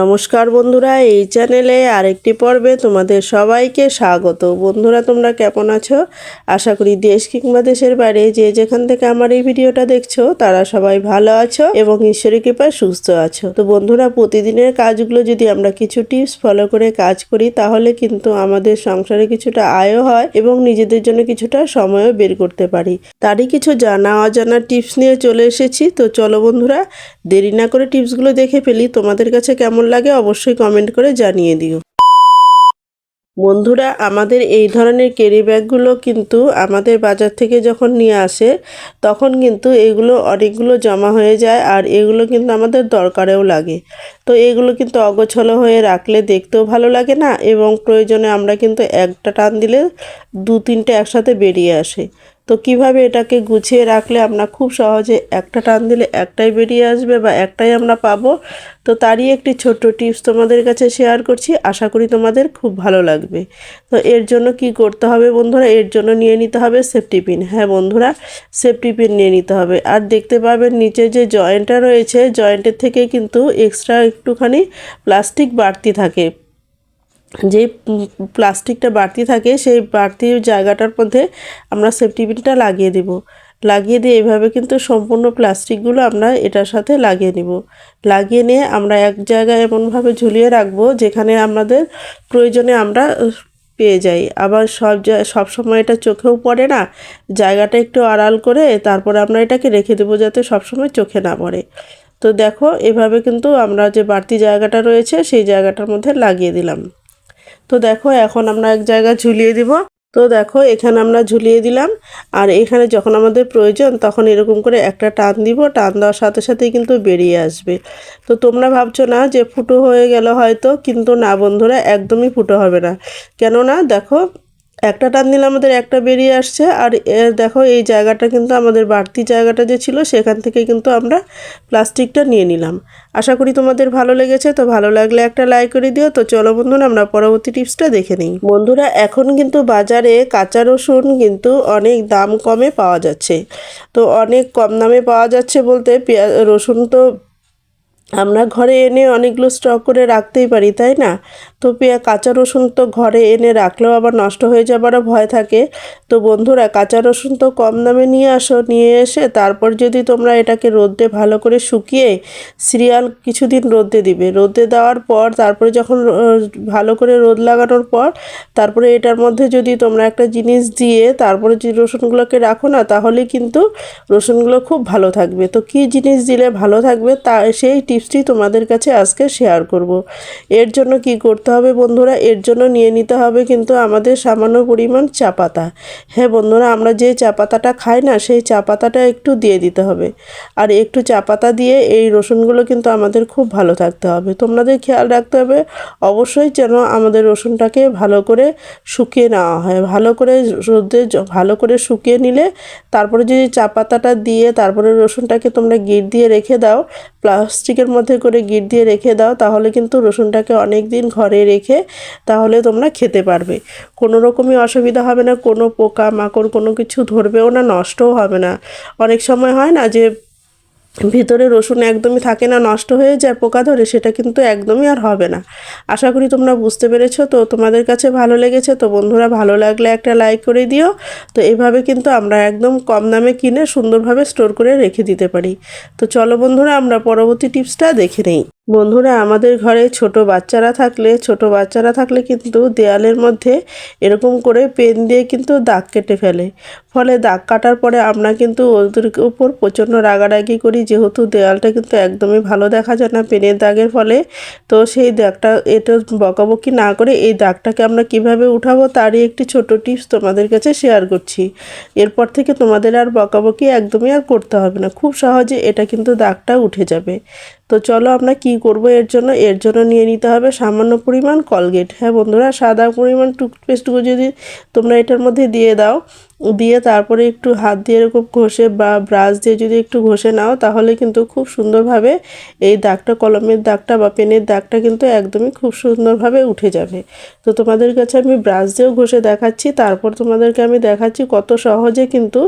নমস্কার বন্ধুরা, এই চ্যানেলে আরেকটি পর্বে তোমাদের সবাইকে স্বাগত। বন্ধুরা, তোমরা কেমন আছো? আশা করি দেশ কিংবা দেশের বাইরে যে যেখান থেকে আমার এই ভিডিওটা দেখছ, তারা সবাই ভালো আছো এবং ঈশ্বরের কৃপায় সুস্থ আছো। তো বন্ধুরা, প্রতিদিনের কাজগুলো যদি আমরা কিছু টিপস ফলো করে কাজ করি, তাহলে কিন্তু আমাদের সংসারে কিছুটা আয়ও হয় এবং নিজেদের জন্য কিছুটা সময়ও বের করতে পারি। তারই কিছু জানা অজানা টিপস নিয়ে চলে এসেছি। তো চলো বন্ধুরা, দেরি না করে টিপসগুলো দেখে ফেলি। তোমাদের কাছে কেমন লাগে অবশ্যই কমেন্ট করে জানিয়ে দিও। বন্ধুরা, আমাদের এই ধরনের ক্যারি ব্যাগগুলো কিন্তু আমাদের বাজার থেকে যখন নিয়ে আসে, তখন কিন্তু এগুলো অনেকগুলো জমা হয়ে যায় আর এগুলো কিন্তু আমাদের দরকারেও লাগে। তো এগুলো কিন্তু অগোছলো হয়ে রাখলে দেখতেও ভালো লাগে না এবং প্রয়োজনে আমরা কিন্তু একটা টান দিলে দু তিনটে একসাথে বেরিয়ে আসে। তো কীভাবে এটাকে গুছিয়ে রাখলে আমরা খুব সহজে একটা টান দিলে একটাই বেরিয়ে আসবে বা একটাই আমরা পাবো? তো তারই একটি ছোট্ট টিপস তোমাদের কাছে শেয়ার করছি, আশা করি তোমাদের খুব ভালো লাগবে। তো এর জন্য কি করতে হবে বন্ধুরা? এর জন্য নিয়ে নিতে হবে সেফটি পিন হ্যাঁ বন্ধুরা সেফটি পিন নিয়ে নিতে হবে। আর দেখতে পাবেন নিচে যে জয়েন্টটা রয়েছে জয়েন্টের থেকে কিন্তু এক্সট্রা একটুখানি প্লাস্টিক বাড়তি থাকে। যে প্লাস্টিকটা বাড়তি থাকে, সেই বাড়তি জায়গাটার মধ্যে আমরা সেফটি পিনটা লাগিয়ে দেব। লাগিয়ে দিয়ে এইভাবে কিন্তু সম্পূর্ণ প্লাস্টিকগুলো আমরা এটার সাথে লাগিয়ে নিব। লাগিয়ে নিয়ে আমরা এক জায়গায় এমনভাবে ঝুলিয়ে রাখব, যেখানে আমাদের প্রয়োজনে আমরা পেয়ে যাই। আবার সব সব সময় এটা চোখেও পড়ে না, জায়গাটা একটু আড়াল করে তারপরে আমরা এটাকে রেখে দেবো যাতে সবসময় চোখে না পড়ে। তো দেখো, এভাবে কিন্তু আমরা যে বাড়তি জায়গাটা রয়েছে, সেই জায়গাটার মধ্যে লাগিয়ে দিলাম। তো দেখো, এখন আমরা এক জায়গায় ঝুলিয়ে দিব। তো দেখো, এখানে আমরা ঝুলিয়ে দিলাম। আর এখানে যখন আমাদের প্রয়োজন, তখন এরকম করে একটা টান দিব। টান দেওয়ার সাথে সাথেই কিন্তু বেরিয়ে আসবে। তো তোমরা ভাবছ না যে ফুটো হয়ে গেল হয়তো, কিন্তু না বন্ধুরা, একদমই ফুটো হবে না। কেননা দেখো একটা টান দিলে আমাদের একটা বেরিয়ে আসছে, আর দেখো এই জায়গাটা কিন্তু আমাদের বাড়তি জায়গাটা যে ছিল, সেখান থেকে কিন্তু আমরা প্লাস্টিকটা নিয়ে নিলাম। আশা করি তোমাদের ভালো লেগেছে, তো ভালো লাগলে একটা লাইক করে দিও। তো চলো বন্ধুরা, আমরা পরবর্তী টিপসটা দেখে নিই। বন্ধুরা, এখন কিন্তু বাজারে কাঁচা রসুন কিন্তু অনেক দাম কমে পাওয়া যাচ্ছে। তো অনেক কম দামে পাওয়া যাচ্ছে বলতে পেঁয়াজ রসুন তো আমরা ঘরে এনে অনেকগুলো স্টক করে রাখতেই পারি, তাই না? তো পেঁয়া কাঁচা রসুন তো ঘরে এনে রাখলেও আবার নষ্ট হয়ে যাবারও ভয় থাকে। তো বন্ধুরা, কাঁচা রসুন তো কম দামে নিয়ে আসো, নিয়ে এসে তারপর যদি তোমরা এটাকে রোদে ভালো করে শুকিয়ে সিরিয়াল কিছুদিন রোদে দিবে। রোদে দেওয়ার পর, তারপরে যখন ভালো করে রোদ লাগানোর পর, তারপরে এটার মধ্যে যদি তোমরা একটা জিনিস দিয়ে তারপরে যে রসুনগুলোকে রাখো না, তাহলে কিন্তু রসুনগুলো খুব ভালো থাকবে। তো কি জিনিস দিলে ভালো থাকবে তা, সেই টিপসটি তোমাদের কাছে আজকে শেয়ার করব। এর জন্য কি করতে হবে বন্ধুরা, এর জন্য নিয়ে নিতে হবে কিন্তু আমাদের সামান্য পরিমাণ চা পাতা। হ্যাঁ বন্ধুরা, আমরা যে চা পাতাটা খাই না, সেই চা পাতাটা একটু দিয়ে দিতে হবে। আর একটু চা পাতা দিয়ে এই রসুনগুলো কিন্তু আমাদের খুব ভালো থাকতে হবে। তোমাদের খেয়াল রাখতে হবে, অবশ্যই যেন আমাদের রসুনটাকে ভালো করে শুকিয়ে নেওয়া হয়। ভালো করে রোদে ভালো করে শুকিয়ে নিলে তারপরে যদি চা পাতাটা দিয়ে তারপরে রসুনটাকে তোমরা গিট দিয়ে রেখে দাও, প্লাস্টিকের মধ্যে করে গিট দিয়ে রেখে দাও, তাহলে কিন্তু রসুনটাকে অনেক দিন ঘরে রেখে তাহলে তোমরা খেতে পারবে। কোনো রকমই অসুবিধা হবে না, কোনো পোকা মাকড় কোনো কিছু ধরবেও না, নষ্টও হবে না। অনেক সময় হয় না যে ভিতরে রসুন একদমই থাকে না, নষ্ট হয়ে যায়, পোকা ধরে, সেটা কিন্তু একদমই আর হবে না। আশা করি তোমরা বুঝতে পেরেছ, তো তোমাদের কাছে ভালো লেগেছে, তো বন্ধুরা ভালো লাগলে একটা লাইক করে দিও। তো এভাবে কিন্তু আমরা একদম কম দামে কিনে সুন্দরভাবে স্টোর করে রেখে দিতে পারি। তো চলো বন্ধুরা, আমরা পরবর্তী টিপসটা দেখে নেই। বন্ধুরা, আমাদের ঘরে ছোট বাচ্চারা থাকলে, ছোট বাচ্চারা থাকলে কিন্তু দেয়ালের মধ্যে এরকম করে পেন দিয়ে কিন্তু দাগ কেটে ফেলে। ফলে দাগ কাটার পরে আমরা কিন্তু ওদের উপর প্রচণ্ড রাগারাগি করি। যেহেতু দেয়ালটা কিন্তু একদমই ভালো দেখা যায় না পেনের দাগের ফলে। তো সেই দাগটা এটা বকাবকি না করে এই দাগটাকে আমরা কীভাবে উঠাবো তারই একটি ছোট টিপস তোমাদের কাছে শেয়ার করছি। এরপর থেকে তোমাদের আর বকাবকি একদমই আর করতে হবে না। খুব সহজে এটা কিন্তু দাগটা উঠে যাবে। তো চলো আমরা কি করব এর জন্য? এর জন্য নিয়ে নিতে হবে সামান্য পরিমাণ কলগেট। হ্যাঁ বন্ধুরা, সাদা পরিমাণ টুথপেস্টগুলো যদি তোমরা এটার মধ্যে দিয়ে দাও দিয়ে তারপরে একটু হাত দিয়ে এরকম ঘষে বা ব্রাশ দিয়ে যদি একটু ঘষে নাও, তাহলে কিন্তু খুব সুন্দরভাবে এই দাগটা, কলমের দাগটা বা পেনের দাগটা কিন্তু একদমই খুব সুন্দরভাবে উঠে যাবে। তো তোমাদের কাছে আমি ব্রাশ দিয়েও ঘষে দেখাচ্ছি, তারপর তোমাদেরকে আমি দেখাচ্ছি কত সহজে কিন্তু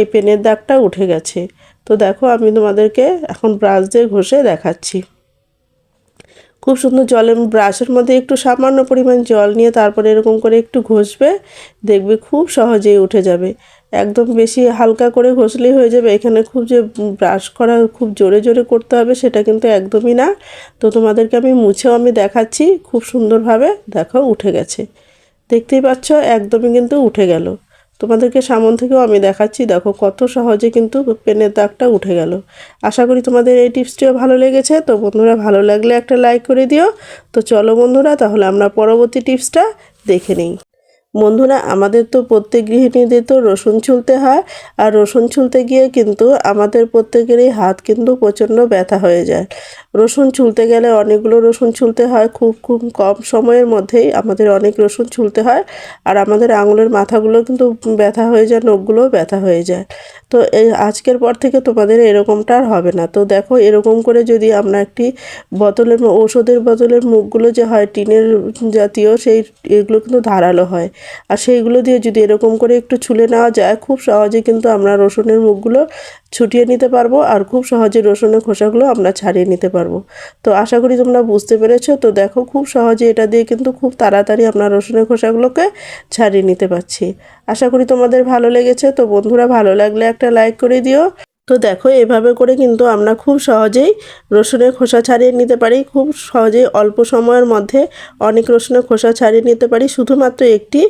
এই পেনের দাগটা উঠে গেছে। তো দেখো, আমি তোমাদেরকে এখন ব্রাশ দিয়ে ঘষে দেখাচ্ছি। খুব সুন্দর জলের ব্রাশের মধ্যে একটু সামান্য পরিমাণ জল নিয়ে তারপরে এরকম করে একটু ঘষবে, দেখবে খুব সহজেই উঠে যাবে। একদম বেশি হালকা করে ঘষলেই হয়ে যাবে। এখানে খুব যে ব্রাশ করা খুব জোরে জোরে করতে হবে সেটা কিন্তু একদমই না। তো তোমাদেরকে আমি মুছেও আমি দেখাচ্ছি, খুব সুন্দরভাবে দেখো উঠে গেছে। দেখতেই পাচ্ছ, একদমই কিন্তু উঠে গেল। তোমাদেরকে সামন থেকেও আমি দেখাচ্ছি। দেখো কত সহজে কিন্তু পেনের দাগটা উঠে গেল। আশা করি তোমাদের এই টিপসটিও ভালো লেগেছে। তো বন্ধুরা, ভালো লাগলে একটা লাইক করে দিও। তো চলো বন্ধুরা, তাহলে আমরা পরবর্তী টিপসটা দেখে নিই। বন্ধুরা, আমাদের তো প্রত্যেক গৃহিণীদের তো রসুন ছুলতে হয়, আর রসুন ছুলতে গিয়ে কিন্তু আমাদের প্রত্যেকেরই হাত কিন্তু প্রচণ্ড ব্যথা হয়ে যায়। রসুন ছুলতে গেলে অনেকগুলো রসুন ছুলতে হয়, খুব খুব কম সময়ের মধ্যেই আমাদের অনেক রসুন ছুলতে হয়, আর আমাদের আঙুলের মাথাগুলো কিন্তু ব্যথা হয়ে যায়, নখগুলোও ব্যথা হয়ে যায়। তো এই আজকের পর থেকে তোমাদের এরকমটা আর হবে না। তো দেখো, এরকম করে যদি আমরা একটি বোতলের ওষুধের বোতলের মুখগুলো যে হয়, টিনের জাতীয় সেই এগুলো কিন্তু ধারালো হয়। আর সেইগুলো দিয়ে যদি এরকম করে একটু ছুলে নেওয়া যায়, খুব সহজে কিন্তু আমরা রসুনের মুখগুলো ছুটিয়ে নিতে পারব আর খুব সহজে রসুনের খোসাগুলো আমরা ছাড়িয়ে নিতে পারব। তো আশা করি তোমরা বুঝতে পেরেছ। তো দেখো, খুব সহজে এটা দিয়ে কিন্তু খুব তাড়াতাড়ি আমরা রসুনের খোসাগুলোকে ছাড়িয়ে নিতে পারছি। আশা করি তোমাদের ভালো লেগেছে। তো বন্ধুরা, ভালো লাগলে একটা লাইক করে দিও। তো দেখো, এভাবে করে কিন্তু আমরা খুব সহজেই রসুনের খোসা ছাড়িয়ে নিতে পারি। খুব সহজেই অল্প সময়ের মধ্যে অনেক রসুনের খোসা ছাড়িয়ে নিতে পারি, শুধুমাত্র একটি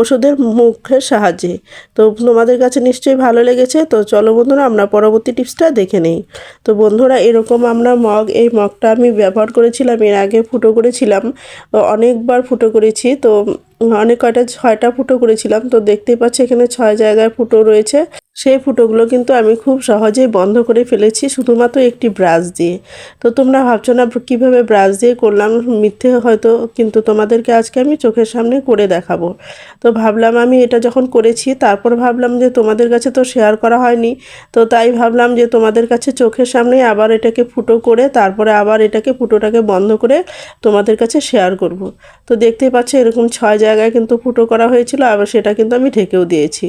ওষুধের মুখের সাহায্যে। তো তোমাদের কাছে নিশ্চয়ই ভালো লেগেছে। তো চলো বন্ধুরা, আমরা পরবর্তী টিপসটা দেখে নেই। তো বন্ধুরা, এরকম আমরা মগ, এই মগটা আমি ব্যবহার করেছিলাম, এর আগে ফুটো করেছিলাম অনেকবার ফুটো করেছি। তো অনেক কয়টা, ছয়টা ফুটো করেছিলাম। তো দেখতেই পাচ্ছি এখানে ছয় জায়গায় ফুটো রয়েছে। সেই ফুটোগুলো কিন্তু আমি খুব সহজেই বন্ধ করে ফেলেছি, শুধুমাত্র একটি ব্রাশ দিয়ে। তো তোমরা ভাবছ না কীভাবে ব্রাশ দিয়ে করলাম? মিথ্যে হয়তো কিন্তু তোমাদেরকে আজকে আমি চোখের সামনে করে দেখাবো। তো ভাবলাম আমি এটা যখন করেছি, তারপর ভাবলাম যে তোমাদের কাছে তো শেয়ার করা হয়নি। তো তাই ভাবলাম যে তোমাদের কাছে চোখের সামনে আবার এটাকে ফুটো করে, তারপরে আবার এটাকে, ফুটোটাকে বন্ধ করে তোমাদের কাছে শেয়ার করব। তো দেখতেই পাচ্ছ এরকম ছয় কিন্তু ফুটো করা হয়েছিল, আবার সেটা কিন্তু আমি ঢেকেও দিয়েছি।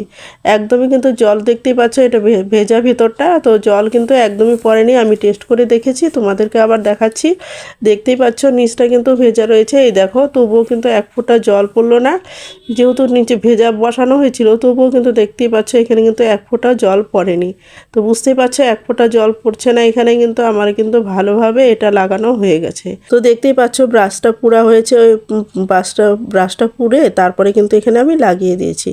একদমই কিন্তু জল দেখতেই পাচ্ছ, এটা ভেজা ভিতরটা, তো জল কিন্তু একদমই পড়েনি, আমি টেস্ট করে দেখেছি, তোমাদেরকে আবার দেখাচ্ছি। দেখতেই পাচ্ছ, নিচটা কিন্তু ভেজা রয়েছে, এই দেখো, তবুও কিন্তু এক ফোঁটা জল পড়ল না। যেহেতু নিচে ভেজা বসানো হয়েছিল, তবুও কিন্তু দেখতেই পাচ্ছ, এখানে কিন্তু এক ফোঁটা জল পড়েনি। তো বুঝতেই পারছ, এক ফোঁটা জল পড়ছে না, এখানে কিন্তু আমার কিন্তু ভালোভাবে এটা লাগানো হয়ে গেছে। তো দেখতেই পাচ্ছ ব্রাশটা পুরা হয়েছে, ওই ব্রাশটা ব্রাশটা পুড়ে তারপরে কিন্তু এখানে আমি লাগিয়ে দিয়েছি।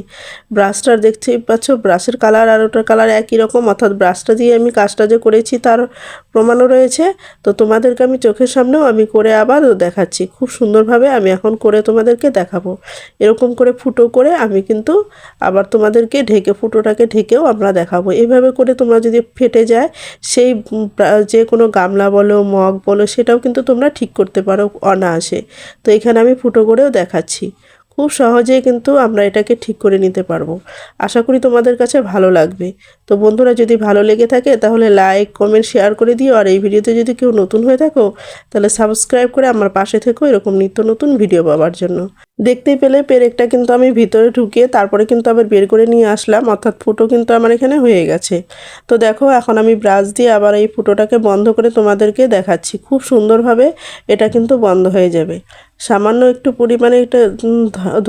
ব্রাশটার দেখতেই পাচ্ছ, ব্রাশের কালার আর ওটার কালার একই রকম, অর্থাৎ ব্রাশটা দিয়ে আমি কাজটা যে করেছি তার প্রমাণও রয়েছে। তো তোমাদেরকে আমি চোখের সামনেও আমি করে আবার দেখাচ্ছি। খুব সুন্দরভাবে আমি এখন করে তোমাদেরকে দেখাবো। এরকম করে ফুটো করে আমি কিন্তু আবার তোমাদেরকে ঢেকে, ফুটোটাকে ঢেকেও আমরা দেখাবো। এভাবে করে তোমরা যদি ফেটে যায়, সেই যে কোনো গামলা বলো, মগ বলো, সেটাও কিন্তু তোমরা ঠিক করতে পারো অনায়াসে। তো এখানে আমি ফুটো করেও দেখাচ্ছি। খুব সহজেই কিন্তু আমরা এটাকে ঠিক করে নিতে পারব। আশা করি তোমাদের কাছে ভালো লাগবে। তো বন্ধুরা, যদি ভালো লেগে থাকে, তাহলে লাইক কমেন্ট শেয়ার করে দিও। আর এই ভিডিওতে যদি কেউ নতুন হয়ে থাকো, তাহলে সাবস্ক্রাইব করে আমার পাশে থেকো এরকম নিত্য নতুন ভিডিও পাওয়ার জন্য। দেখতেই পেলে পেরেকটা কিন্তু আমি ভিতরে ঢুকিয়ে তারপরে কিন্তু আবার বের করে নিয়ে আসলাম। অর্থাৎ ফুটো কিন্তু আমার এখানে হয়ে গেছে। তো দেখো, এখন আমি ব্রাশ দিয়ে আবার এই ফুটোটাকে বন্ধ করে তোমাদেরকে দেখাচ্ছি। খুব সুন্দরভাবে এটা কিন্তু বন্ধ হয়ে যাবে। সামান্য একটু পরিমাণে এটা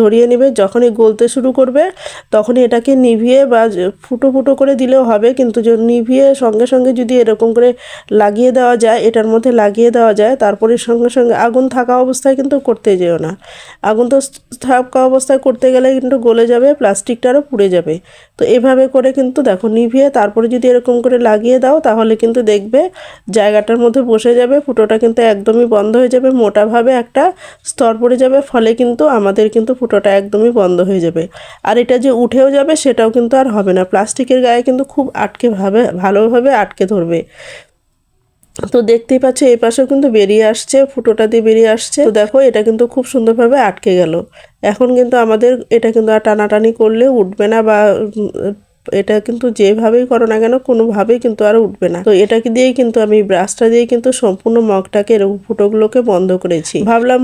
ধরিয়ে নেবে। যখনই গলতে শুরু করবে, তখনই এটাকে নিভিয়ে বা ফুটো ফুটো করে দিলেও হবে, কিন্তু নিভিয়ে সঙ্গে সঙ্গে যদি এরকম করে লাগিয়ে দেওয়া যায়, এটার মধ্যে লাগিয়ে দেওয়া যায়, তারপরে সঙ্গে সঙ্গে আগুন থাকা অবস্থায় কিন্তু করতে যেও না। আগুন তো থাকা অবস্থায় করতে গেলে কিন্তু গলে যাবে প্লাস্টিকটারও পুড়ে যাবে। তো এভাবে করে কিন্তু দেখো, নিভিয়ে তারপরে যদি এরকম করে লাগিয়ে দাও, তাহলে কিন্তু দেখবে জায়গাটার মধ্যে বসে যাবে, ফুটোটা কিন্তু একদমই বন্ধ হয়ে যাবে মোটাভাবে একটা স্তর পড়ে যাবে, ফলে কিন্তু আমাদের কিন্তু ফুটোটা একদমই বন্ধ হয়ে যাবে। আর এটা যে উঠেও যাবে, সেটাও কিন্তু আর হবে না। প্লাস্টিকের গায়ে কিন্তু খুব আটকে ভাবে, ভালোভাবে আটকে ধরবে। তো দেখতেই পাচ্ছ, এই পাশেও কিন্তু বেরিয়ে আসছে, ফুটোটা দিয়ে বেরিয়ে আসছে। তো দেখো, এটা কিন্তু খুব সুন্দরভাবে আটকে গেল। এখন কিন্তু আমাদের এটা কিন্তু আর টানাটানি করলে উঠবে না বা এটা কিন্তু যেভাবেই করো না কেন, কোনোভাবেই কিন্তু আর উঠবে না। তো এটাকে দিয়ে কিন্তু আমি ব্রাশটা দিয়ে কিন্তু সম্পূর্ণ মগটাকে এরকম ফুটোগুলোকে বন্ধ করেছি। ভাবলাম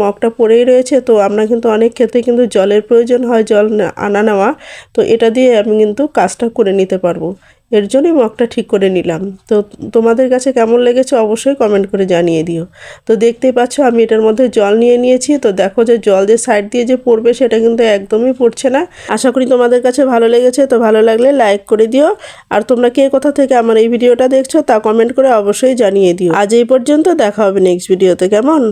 মগটা পড়েই রয়েছে, তো আমরা কিন্তু অনেক ক্ষেত্রে কিন্তু জলের প্রয়োজন হয় জল আনা নেওয়া। তো এটা দিয়ে আমি কিন্তু কাজটা করে নিতে পারব। এর জন্যই মগটা ঠিক করে নিলাম। তো তোমাদের কাছে কেমন লেগেছে অবশ্যই কমেন্ট করে জানিয়ে দিও। তো দেখতেই পাচ্ছ আমি এটার মধ্যে জল নিয়ে নিয়েছি। তো দেখো যে জল যে সাইড দিয়ে যে পড়বে সেটা কিন্তু একদমই পড়ছে না। আশা করি তোমাদের কাছে ভালো লেগেছে। তো ভালো লাগলে লাইক করে দিও। আর তোমরা কে কোথা থেকে আমার এই ভিডিওটা দেখছ তা কমেন্ট করে অবশ্যই জানিয়ে দিও। আজ এই পর্যন্ত দেখা হবে নেক্সট ভিডিওতে কেমন?